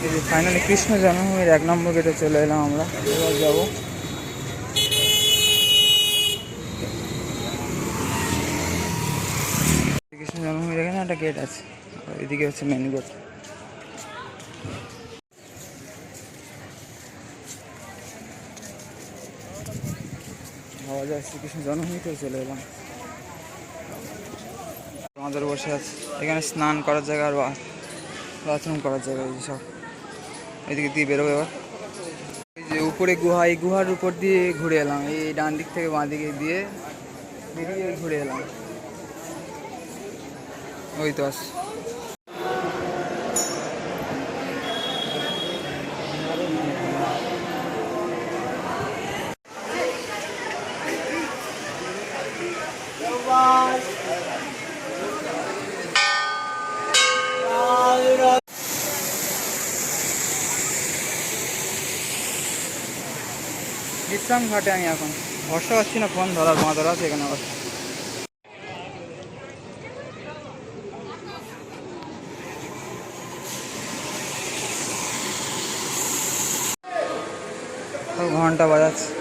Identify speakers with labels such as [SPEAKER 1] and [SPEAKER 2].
[SPEAKER 1] Finally Krishna জন্মভূমির এক নম্বর গেটে চলে এলাম আমরা। এবার যাব। কৃষ্ণ জন্মভূমির এখানে একটা গেট আছে। এদিকে হচ্ছে মেন গেট ভাবা যায়, শ্রীকৃষ্ণ জন্মভূমিতেও চলে এলাম। আমাদের বসে আছে। এখানে স্নান করার জায়গা আর বাথরুম করার জায়গা এই যে সব। এদিকে দিয়ে বেরোবো এবার। এই যে উপরে গুহা, এই গুহার উপর দিয়ে ঘুরে এলাম। এই ডান দিক থেকে বাঁ দিকে দিয়ে বেরিয়ে ঘুরে এলাম। ওই তো আস বিশ্রাম ঘাটে আমি এখন। ভরসা পাচ্ছি না, ফোন ধরার মা ধরা আছে এখানে আবার। ঘণ্টা বাজাচ্ছে।